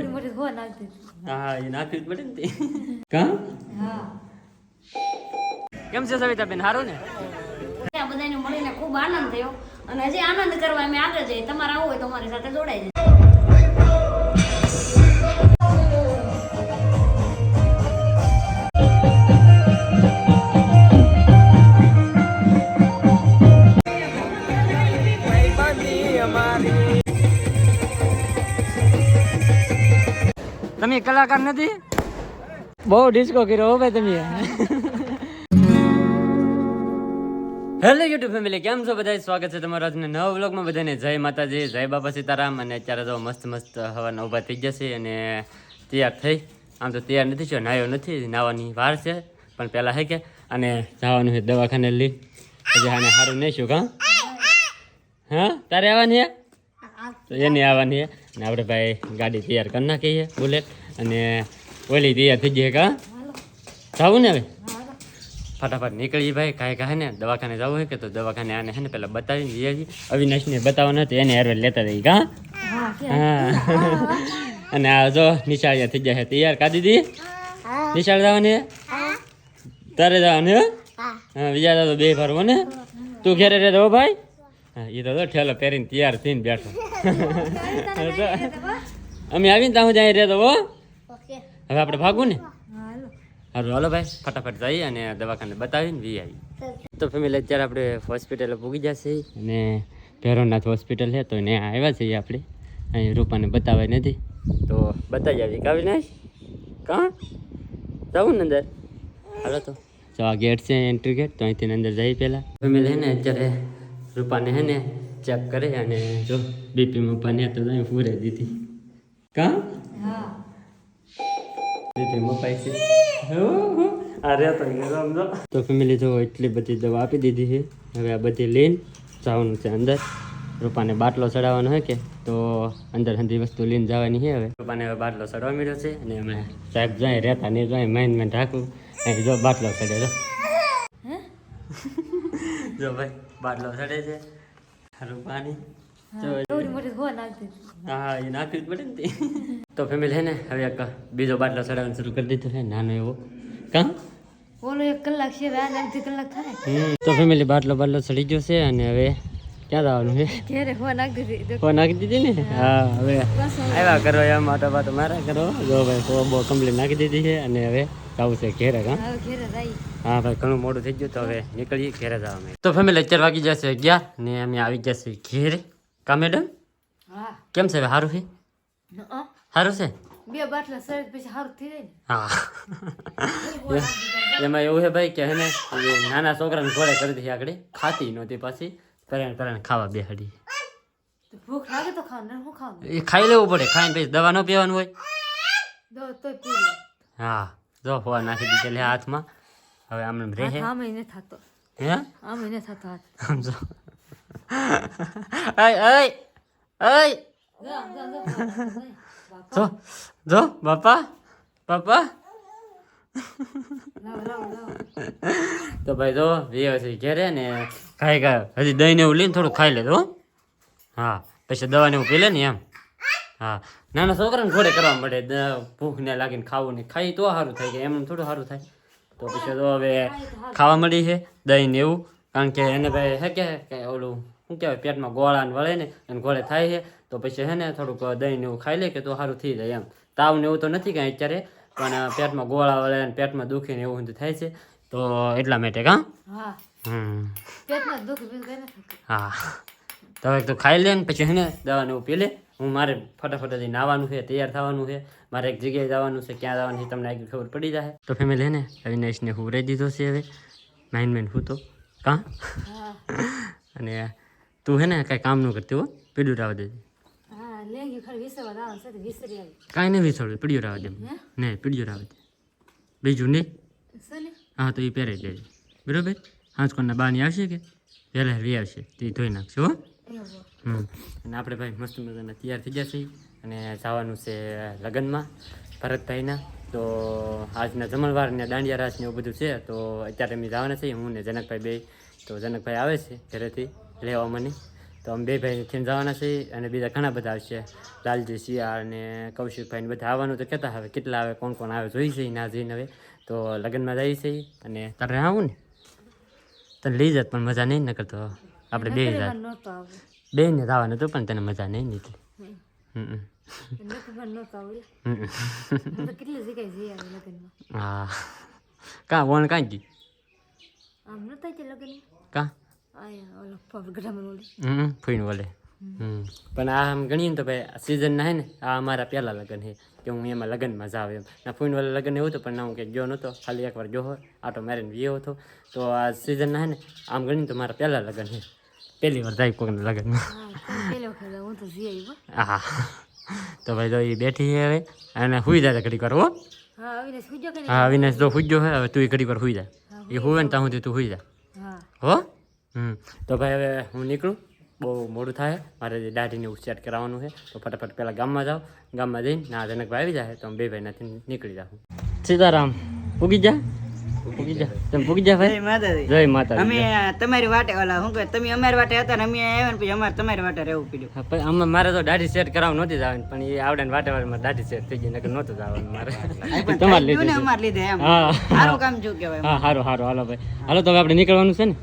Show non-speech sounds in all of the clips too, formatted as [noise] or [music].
એવડી મોટી હો નાખી દીધી હા એ નાખ્યું જ પડે ને તે. [laughs] કા? હા. કેમ છે સવિતાબેન સારું ને? આ બધાને મળીને ખૂબ આનંદ થયો અને હજી આનંદ કરવા અમે આગળ જઈએ. તમારે આવું હોય તો અમારી સાથે જોડાઈ જાય તમે કલાકાર નથી? બહુ ડિસ્કો કર્યો હો ભાઈ તમે. હેલો યુટ્યુબ ફેમિલી કેમ છો બધા સ્વાગત છે તમારા આજના નવા વ્લોગમાં બધાને. જય માતાજી જય બાબા સીતારામ. અને અત્યારે તો મસ્ત મસ્ત હવાના ઊભા થઈ જશે અને તૈયાર થઈ. આમ તો તૈયાર નથી છો નાયો નથી નાવાની વાર છે. પણ પહેલાં હે કે? અને જવાનું છે દવાખાને લઈ. પછી આને સારું નહીં શું કાં હા? તારે આવવાની હે? તો એની આવવાની છે અને આપણે ભાઈ ગાડી તૈયાર કરી નાખીએ બુલેટ. અને ઓલી તૈયાર થઈ જઈએ કા? જવું ને હવે? ફટાફટ નીકળીએ ભાઈ કાંઈ કાંઈ ને દવાખાને જવું હોય કે તો દવાખાને આને હે ને પેલા બતાવીને જઈએ છીએ. અવિનાશને બતાવવાનું તો એને હેરવેલ લેતા જઈએ કા? હા. અને આ જો નિશાળ થઈ જશે તૈયાર કા દીદી નિશાળ જવાની? તારે જવાનું? હે? હા બીજા તો બે ફરવો ને? તું ઘેરે રહેતો ભાઈ? એ તો ઠેલો પહેરીને તૈયાર થઈને બેઠો. [laughs] અમે આવીને ત્યાં જાય રહેતો હો. હવે આપણે ભાગવું ને? હાલો. સારું હાલો ભાઈ ફટાફટ જઈએ અને દવાખાને બતાવીને વી આવી તો ફેમિલી અત્યારે આપણે હોસ્પિટલે પૂગી જશે. અને ભેરોનાથ હોસ્પિટલ છે તો એને આવ્યા છીએ આપણે. અહીં રૂપાને બતાવાય નથી. તો બતાવી આવી કાવી નાશ કાં? જવું ને અંદર? હાલો તો. જો આ ગેટ છે એન્ટ્રી ગેટ તો અહીંથી અંદર જઈએ પહેલાં. ફેમિલી ને અત્યારે રૂપાને હે ને ચેક કરે અને જો બીપી મપ્પાને તો અહીં પૂરે દીધી. કા? હા. દીદી મપાઈ છે. અરે તો સમજો તો ફેમિલી જો એટલી બધી દવા આપી દીધી છે. હવે આ બધી લઈને જવાનું છે અંદર. રૂપાને બાટલો ચડાવવાનો હોય કે? તો અંદર હંધી વસ્તુ લઈને જવાની છે હવે. રૂપાને હવે બાટલો ચડવા મળ્યો છે અને અમે સાહેબ જાય રહેતા નહીં જાય મેન મેન ઢાંકું. અહીં જો બાટલો ચડે જો ભાઈ. બાટલો ચડે છે. સારું મોટી હો હા એ નાખ્યું જ પડે ને તે. તો ફેમિલી છે ને હવે એક બીજો બાટલો ચડાવવાનું શરૂ કરી દીધો છે નાનો એવો. કાં? ઓલો એક કલાક છે હવે અડધી કલાક થાય. તો ફેમિલી બાટલો બાટલો ચડી ગયો છે અને હવે ક્યાં જવાનું છે? ઘેરે હો નાખી દીધી. ફોન નાખી દીધી ને? હા. હવે આવ્યા કરો એમ બાટો મારા કરો. જો ભાઈ બહુ કમ્પ્લીટ નાખી દીધી છે અને હવે જવું છે ઘેરે જઈ હા? ભાઈ ઘણું મોડું થઈ ગયું તો હવે નીકળીએ ઘેરે જવા અમે. તો ફેમિલી અત્યારે વાગી જશે અગિયાર ને અમે આવી જશે ઘેરે. કા મેડમ કેમ છે સારું છે? સારું છે? બે બાટલા સરસ પછી સારું થઈ જાય હા. એ- એમાં એવું છે ભાઈ કે હે ને એ નાના છોકરાને ઘોડે કરી દીધી આગળ. ખાતી નહોતી પાછી. પરાણે પરાણે ખાવા બેહાડી. ભૂખ લાગે તો ખાવ ને હું એ ખાઈ લેવું પડે ખાઈને પછી દવા ન પીવાનું હોય. હા. જો ફોન નાખી દીધેલી હાથમાં. હવે આમ રહે. હાથ આમે ન થતો. હે? આ મહિને થતો હાથ. સમજો અય અય અય જો, જો, જો, જો. જો જો બાપા. બાપા તો ભાઈ જો વ્યવસ્થિત ઘેરે ને ખાઈ ખાય હજી દહીં ને એવું લઈને થોડું ખાઈ લેજો હા પછી દવાને એવું પી લે ને એમ. હા. નાના છોકરાને ઘોડે કરવા મળે દ- ભૂખ ને લાગીને ખાવું ને ખાઈ તો સારું થાય કે એમ થોડું સારું થાય. તો પછી તો હવે ખાવા મળી છે દહીં ને એવું. કારણ કે એને ભાઈ હે કે ઓલું શું કહેવાય પેટમાં ગોળા ને વળે ને અને ઘોડે થાય છે. તો પછી હે ને થોડુંક દહીં ને એવું ખાઈ લે કે તો સારું થઈ જાય એમ. તાવ ને એવું તો નથી કાંઈ અત્યારે પણ પેટમાં ગોળા વળે ને પેટમાં દુખે ને એવું થાય છે. તો એટલા માટે કાં? હા. તો હવે તો ખાઈ લે ને પછી હે ને દવાને એવું પી લે. હું મારે ફટાફટ જઈ નાવાનું છે તૈયાર થવાનું છે મારે એક જગ્યાએ જવાનું છે ક્યાં જવાનું છે તમને આગળ ખબર પડી જાય. તો ફેમિલી હે ને અવિનાશને હુવરાઈ દીધો છે હવે. માઇન મેન હું તો. કાં? હા. [laughs] અને તું હે ને કાંઈ કામ ન કરતી હો પીડું રાવ દેજે. હા વિસરવા કાંઈ નહીં વિસળવું પીડિયું રાવ દે. હે? નહીં પીડ્યું રાવ દે. બીજું નહીં? હા તો એ પહેરાઈ દેજે બરાબર? હાંસ કોના બાની આવશે કે? વહેલા વી આવશે તે ધોઈ નાખશે હો. અને આપણે ભાઈ મસ્ત મજાના તૈયાર થઈ જશે અને જવાનું છે લગ્નમાં ભરતભાઈના. તો આજના જમણવાર ને દાંડિયા રાસ ને એવું બધું છે તો અત્યારે અમે જવાના છીએ હું ને જનકભાઈ બે. તો જનકભાઈ આવે છે ઘરેથી લેવા મને. તો અમે બે ભાઈ થઈને જવાના છીએ અને બીજા ઘણા બધા આવશે. લાલજી શિયાળ ને કૌશિકભાઈ ને બધા આવવાનું તો કહેતા હવે કેટલા આવે કોણ કોણ આવે જોઈ છે ના જઈને હવે. તો લગ્નમાં જઈએ છીએ અને તારે આવું ને? તને લઈ જાત પણ મજા નહીં નકર તો આપણે બે જાત. નહોતો બે ને જવાનું હતું પણ તને મજા નહીં નીકળી. હમ. હું હા. કાં વણ કાં ગઈ આમ નહોતા કે લગ્ન કાં? આયા ઓલો પબ ગઢામાં હમ ફૂઈને બોલે હમ. પણ આ આમ ગણીએ ને તો ભાઈ સિઝન ના હે ને આ અમારા પહેલા લગ્ન છે કે હું એમાં લગ્નમાં જાવ એમ. ના ફૂઈને વાળા લગ્ન એવું હતું પણ ના હું કે ગયો નહોતો. ખાલી એકવાર ગયો આટો મારીને ગયો હતો. તો આ સિઝન ના હે ને આમ ગણીને તો મારા પહેલા લગ્ન છે પહેલી વાર જાય કોઈના લગ્નમાં હા તો હો. તો ભાઈ તો એ બેઠી છે હવે. અને સુઈ જાય ઘડી વાર હો. હા અવિનાશ જો કે હા અવિનાશ હે હવે તું ઘડીક વાર સુઈ જા. એ હોય ને ત્યાં સુધી તું સુઈ જા. હો. હમ. તો ભાઈ હવે હું નીકળું. બહુ મોડું થાય. મારે દાઢીને એવું કરાવવાનું છે. તો ફટાફટ પહેલાં ગામમાં જાઓ ગામમાં જઈને ના જનકભાઈ આવી જાય. તો અમે બે ભાઈ નથી નીકળી જાઉં. સીતારામ ઉગી જા. પૂગી જા. તમે પૂગી જા ભાઈ. માતાજી. જય માતા અમે તમારી વાટે ઓલા તમે અમારી વાટે હતા ને અમે આવ્યા ને પછી અમારે તમારી વાટે રહેવું પડ્યું. આમાં મારે તો દાઢી સેટ કરાવવા નહોતી જવાની પણ એ આવડે ને વાટે વાટે દાઢી સેટ થઈ ગઈ નકર નહોતું જવાનું મારે. તમારે લીધે ને અમારે લીધે એમ. સારું કામ શું કહેવાય. હા સારું સારું હાલો ભાઈ. હાલો તો હવે આપણે નીકળવાનું છે ને?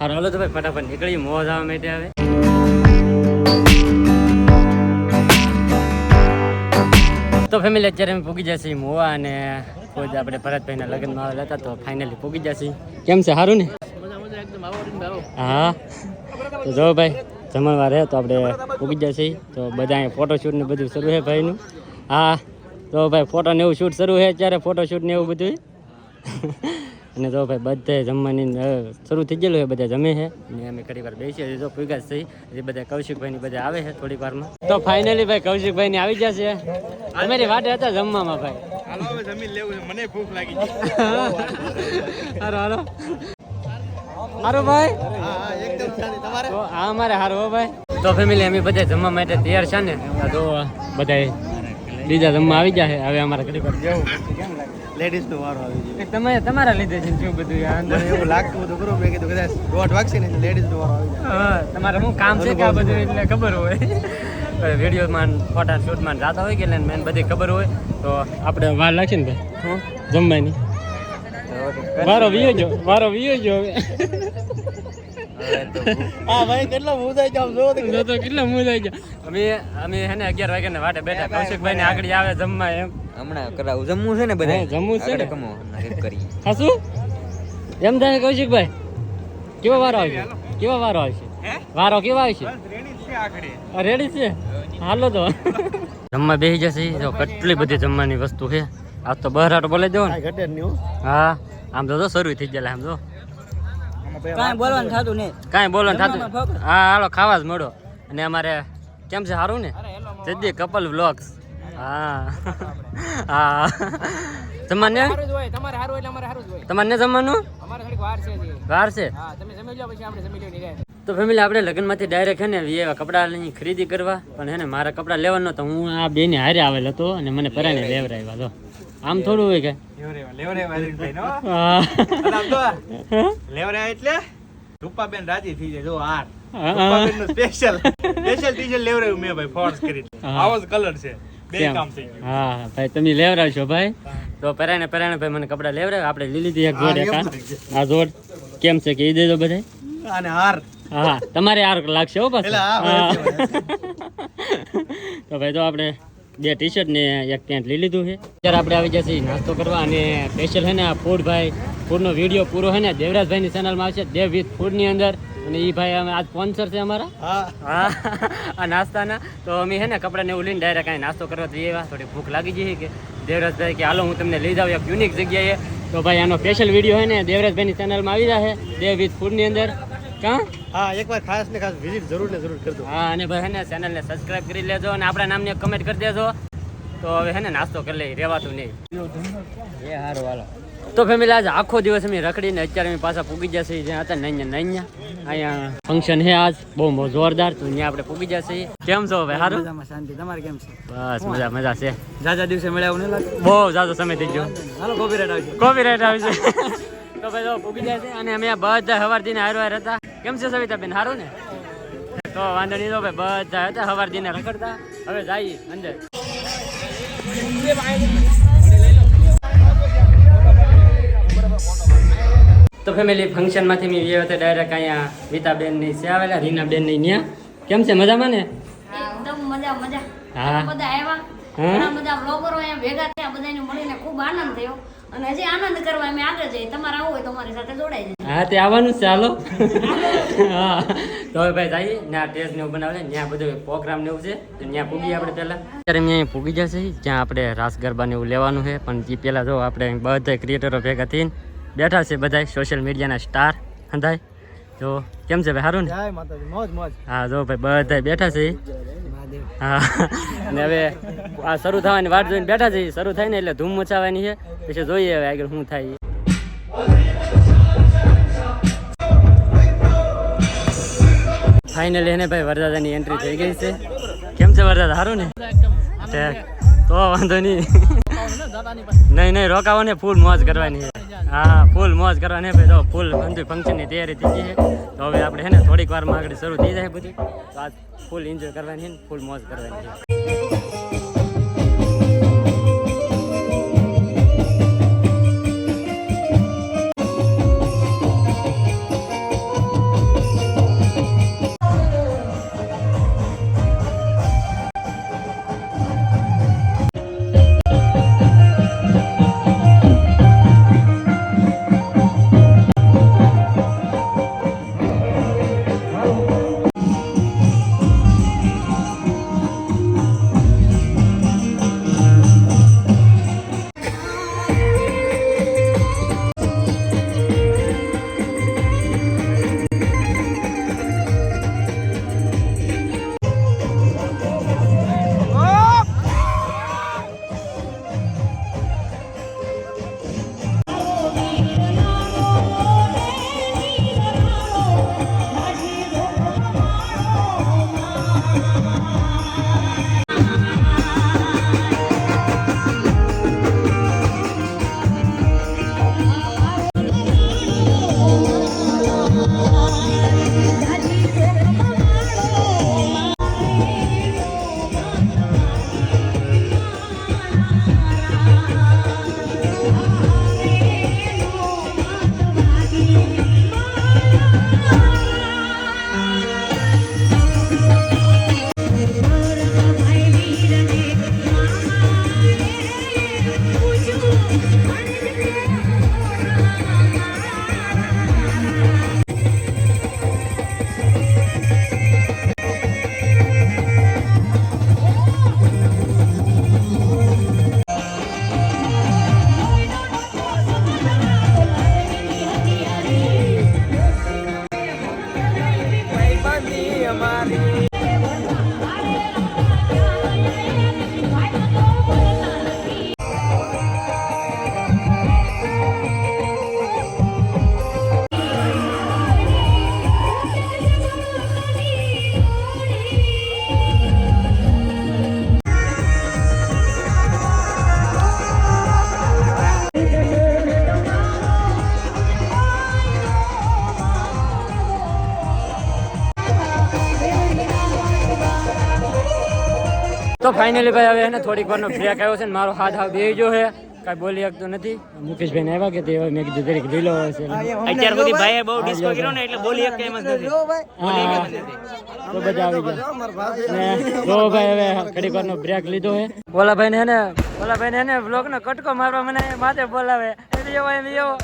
હારો હાલો તો ભાઈ ફટાફટ નીકળી મોજ આવવા માટે આવે. તો ફેમિલી અત્યારે અમે પૂગી જશે મોવા અને ખુદ આપણે ભરતભાઈના લગ્નમાં આવેલા હતા તો ફાઇનલી પૂગી જશે. કેમ છે? સારું ને? હા. તો જો ભાઈ જમણવાર રહે તો આપણે પૂગી જશે. તો બધા અહીંયા ફોટોશૂટ ને બધું શરૂ છે ભાઈનું? હા. તો ભાઈ ફોટો ને એવું શૂટ શરૂ છે અત્યારે ફોટોશૂટ ને એવું બધું [laughs] અને તો ભાઈ બધે જમવાની શરૂ થઈ ગયેલું છે બધા જમે છે અને અમે ઘણી વાર બેસીએ છીએ તો ભેગા જ થઈ એ બધા કૌશિકભાઈ ની બધા આવે છે થોડીક વારમાં. તો ફાઇનલી ભાઈ કૌશિકભાઈ ની આવી જશે. અમારી વાટે હતા જમવામાં ભાઈ. હાલો હવે જમીન લેવું છે. મને ભૂખ લાગી હારો હારો. હારો ભાઈ. હા હા એકદમ શાંતિ તમારે તો આ અમારે હારો હો ભાઈ. તો ફેમિલી અમે બધા જમવા માટે તૈયાર છે ને? તો બધા બીજા જમવા આવી જાય હવે અમારે ઘડી પર જવું. લેડીઝ નો વારો આવી ગયો. તમે તમારા લીધે છે શું બધું અંદર એવું લાગતું હતું ખરું મેં કીધું કદાચ દોઢ વાગશે ને લેડીઝ નો વારો આવી જાય. હા, તમારે શું કામ છે કે આ બધું? એટલે ખબર હોય. વિડીયોમાં ફોટા શૂટમાં જતા હોય કે ને મેન બધી ખબર હોય તો આપણે વાર લાગશે ને ભાઈ? જમવાની. મારો વિયો જો મારો વિયો જો હા ભાઈ કેટલો મુદાઈ જાવ જો જો તો. કેટલા મૂળ આવી અમે અમે હે ને અગિયાર વાગ્યા ને વાટે બેઠા. કૌશિકભાઈ ને આગળ આવે જમવા એમ. હમણાં કરાવું જમવું છે ને બધા જમવું છે ને. કમો કરી હાસુ એમ થાય કૌશિકભાઈ? કેવો વારો આવશે? કેવો વારો આવશે? વારો કેવો આવશે? રેડી છે રેડી છે? હાલો તો. જમવા બેસી જશે. જો કેટલી બધી જમવાની વસ્તુ છે. આજ તો બહાર બોલે દેવો ને. ઘટે હો. હા. આમ તો જો શરૂ થઈ ગયેલા આમ તો કાંઈ બોલવાનું થતું નહીં. કાંઈ બોલો ને થતું હા હાલો ખાવા જ મળો. અને અમારે કેમ છે સારું ને? જલ્દી કપલ વ્લોગ્સ. હા. હા. જમવાને તમારે જમવાનું? વાર છે તો ફેમિલી આપણે લગ્નમાંથી ડાયરેક્ટ હે ને એવા કપડાની ખરીદી કરવા. પણ હે ને મારા કપડાં લેવાનો તો હું આ બેને હારે આવેલ હતો અને મને પરાણે લેવરાવ્યા તો. આમ થોડું હોય કે? નો [laughs] [laughs] એટલે રૂપાબેન રાજી થઈ જાય જો હાર. રૂપાબેનનું સ્પેશિયલ સ્પેશિયલ ટી-શર્ટ મેં ભાઈ ફોર્સ કરી હા. આવો જ કલર છે. હા ભાઈ તમે લેવરાવશો ભાઈ? તો પરાણે પરાણે ભાઈ મને કપડા લેવરાવ આપણે લઈ લીધી એક જોડ એક આ આ જોડ કેમ છે કે એ દેજો બધા અને હાર. હા તમારે આર લાગશે હો પાછું. હા, હા. તો ભાઈ તો આપણે બે ટી શર્ટ ને એક પેન્ટ લઈ લીધું છે. અત્યારે આપણે આવી જશે નાસ્તો કરવા અને સ્પેશિયલ છે ને આ ફૂડ ભાઈ ફૂડનો વીડિયો પૂરો છે ને દેવરાજભાઈની ચેનલમાં આવશે દેવ વિથ ફૂડની અંદર. અને એ ભાઈ અમે આ સ્પોન્સર છે અમારા. હા. હા આ નાસ્તાના. તો અમે છે ને કપડાને એવું લઈને ડાયરેક્ટ કાંઈ નાસ્તો કરવા જઈએ એવા. થોડી ભૂખ લાગી જઈએ કે દેવરાજભાઈ કે હાલો હું તમને લઈ જાઉં એક યુનિક જગ્યાએ. તો ભાઈ આનો સ્પેશિયલ વીડિયો છે ને દેવરાજભાઈની ચેનલમાં આવી જશે દેવ વિથ ફૂડની અંદર. કાં? હા એકવાર ખાસ ને ખાસ વિઝિટ જરૂર ને જરૂર કરજો. હા અને ભાઈ હે ને ચેનલને સબસ્ક્રાઇબ કરી લેજો અને આપણા નામની કમેન્ટ કરી દેજો. તો હવે હે ને નાસ્તો કરી લઈ રેવાતું નહીં. એ હારું હાલો. તો ફેમિલી આજે આખો દિવસ અમે રખડીને અત્યારે અમે પાછા પૂગી જશે જ્યાં હતા નૈયા નૈયા. અહીંયા ફંક્શન છે આજ. બહુ બહુ જોરદાર. તો ત્યાં આપણે પૂગી જશે. કેમ છો ભાઈ? સારું મજામાં શાંતિ. તમારે કેમ છે? બસ મજા મજા છે. જાજા દિવસે મળ્યા એવું નહીં લાગે? બહુ જાજો સમય થઈ ગયો. હાલો કોપીરાઇટ આવશે. કોપીરાઇટ આવી છે તો ભાઈ તો પૂગી જાય છે અને અમે બધા હવાર હારવાર હારો હતા કેમ છે સવિતાબેન? સારું ને? તો વાંધો નહીં ભાઈ બધા હતા સવાર દિને રખડતા. હવે જઈએ અંદર. તો ફેમિલી ફંક્શનમાંથી મેં એ વખતે ડાયરેક્ટ અહીંયા વિતાબેનની છે આવેલા રીનાબેનની ત્યાં કેમ છે મજામાં ને? એકદમ મજા મજા. હા. બધા આવ્યા. ઘણા બધા બ્લોગરો અહીંયા ભેગા થયા બધાને મળીને ખૂબ આનંદ થયો. અને હજી આનંદ કરવા અમે આગળ જઈએ. તમારે આવવું હોય તમારી સાથે જોડાઈ જાય હા તે આવવાનું છે હાલો. હા [laughs] તો હવે ભાઈ જઈએ આ ટેસ્ટ ને એવું બનાવે ત્યાં બધું પ્રોગ્રામ ને એવું છે તો ત્યાં પૂગીએ આપણે પહેલા. અત્યારે અહીંયા અહીં પૂગી જશે જ્યાં આપણે રાસ ગરબા ને એવું લેવાનું છે પણ એ પહેલાં જો આપણે બધા ક્રિએટરો ભેગા થઈને બેઠા છે બધા સોશિયલ મીડિયાના સ્ટાર હંધાય. તો કેમ છે ભાઈ સારું ને? હા જો ભાઈ બધા બેઠા છે. હા અને હવે આ શરૂ થવાની વાટ જોઈને બેઠા છે શરૂ થાય ને એટલે ધૂમ મચાવવાની છે પછી જોઈએ હવે આગળ શું થાય. ફાઇનલી એને ભાઈ વરદાદાની એન્ટ્રી થઈ ગઈ છે. કેમ છે વરદાદા? સારું ને? તો વાંધો નહીં. નહીં નહીં રોકાવો ને ફૂલ મોજ કરવાની છે. હા ફૂલ મોજ કરવાની ભાઈ. તો ફૂલ બંધુ ફંક્શનની તૈયારી થઈ ગઈ છે. તો હવે આપણે હે થોડીક વારમાં આગળ શરૂ થઈ જાય બધું. તો ફૂલ એન્જોય કરવાની ફૂલ મોજ કરવાની ફાઇનલી ભાઈ હવે એને થોડીક વારનો બ્રેક આવ્યો છે ને મારો હાથ હાવ બે જો છે. કાંઈ બોલી શકતો નથી. મુકેશભાઈ ને આવ્યા કે તે હવે મેં કીધું જરીક લીલો છે અત્યાર સુધી ભાઈએ બહુ ડિસ્કો કર્યો ને એટલે બોલી એક એમ જ નથી. હા તો બધા આવી ગયા. ને જો ભાઈ હવે ઘડીક વારનો બ્રેક લીધો છે. ઓલા ભાઈ ને હે ને ઓલા ભાઈ ને હે ને બ્લોક નો કટકો મારવા મને માથે બોલાવે. એમ એવો એમ એવો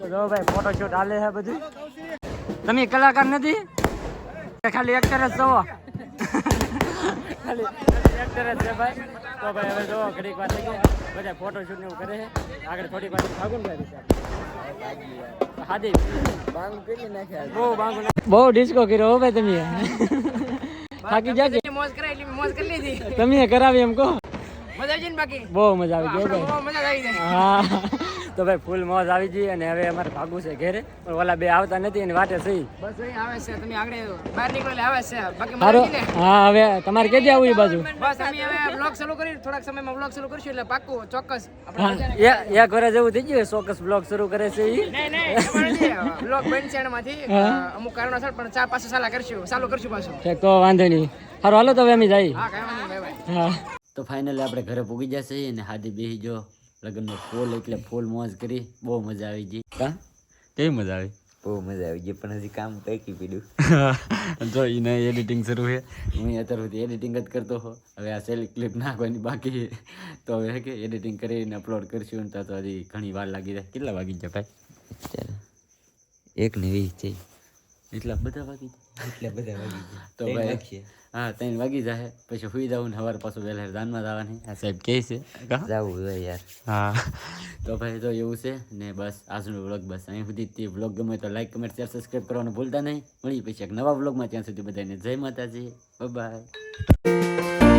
તો જો ભાઈ ફોટો શૂટ હાલે છે બધું. તમે કલાકાર નથી? ખાલી એક્ટર જ છો ખાલી. ટ્રેક્ટર જ છે ભાઈ. તો ભાઈ હવે જો ઘડીક વાર થઈ ગયા બધા ફોટોશૂટ ને એવું કરે છે. આગળ થોડીક વાર ભાગું ને ભાઈ હાદી. બહુ બાંગુ બહુ ડિસ્કો કર્યો હો ભાઈ તમે. થાકી જાગે મોજ કરાય એટલી મોજ કરી લીધી. તમે કરાવી એમ કહો. મજા આવી ને બાકી? બહુ મજા આવી ગઈ બહુ મજા આવી જાય હા. તો ભાઈ ફૂલ મોજ આવી ગઈ અને હવે અમારે ભાગવું છે ઘેરે. પણ ઓલા બે આવતા નથી અને વાટે સહી. બસ અહીં આવે છે તમે આગળ બહાર નીકળો આવે છે. બાકી આવી ને હા હવે તમારે ક્યાંથી આવવું એ બાજુ? બસ અમે હવે બ્લોગ શરૂ કરી થોડાક સમયમાં બ્લોગ શરૂ કરશું એટલે પાક્કું ચોક્કસ. આપણે હા એક- વરસ એવું થઈ ગયું ચોક્કસ બ્લોગ શરૂ કરે છે ઈ. નહીં નહીં બ્લોગ બંધ છે એમાંથી અમુક કારણોસર પણ ચા પાછું સાલા કરશું ચાલુ કરશું પાછું. તો વાંધો નહીં. સારું હાલો તો હવે અમે જઈએ. હા કાંઈ વાંધો નહીં ભાઈ ભાઈ હા. તો ફાઇનલી આપણે ઘરે પૂગી જશે અને હાદી બેસી જો લગ્નનો ફૂલ એટલે ફૂલ મોજ કરી બહુ મજા આવી ગઈ. કા? કેવી મજા આવી? બહુ મજા આવી ગઈ પણ હજી કામ પેકી પીડ્યું. [laughs] જો એને એડિટિંગ શરૂ છે હું અત્યાર સુધી એડિટિંગ જ કરતો હો. હવે આ સેલી ક્લિપ નાખવાની બાકી તો હવે કે એડિટિંગ કરીને અપલોડ કરશું તો તો હજી ઘણી વાર લાગી જાય. કેટલા વાગી જાય ભાઈ? એક ને વીસ છે એટલા બધા વાગી જાય એટલે બધા વાગી ગયા. તો ભાઈ હા ત્રણ વાગી જાય પછી સુઈ જવું ને સવાર પાછું વહેલા દાનમાં જવાની. આ સાહેબ કહે છે. જવું જાવું જોઈએ યાર. હા. તો ભાઈ તો એવું છે ને બસ આજનો વ્લોગ બસ અહીં સુધી તે વ્લોગ ગમે તો લાઈક કમેન્ટ શેર સબસ્ક્રાઈબ કરવાનું ભૂલતા નહીં. મળી પછી એક નવા વ્લોગમાં ત્યાં સુધી બધાને જય માતાજી. બાય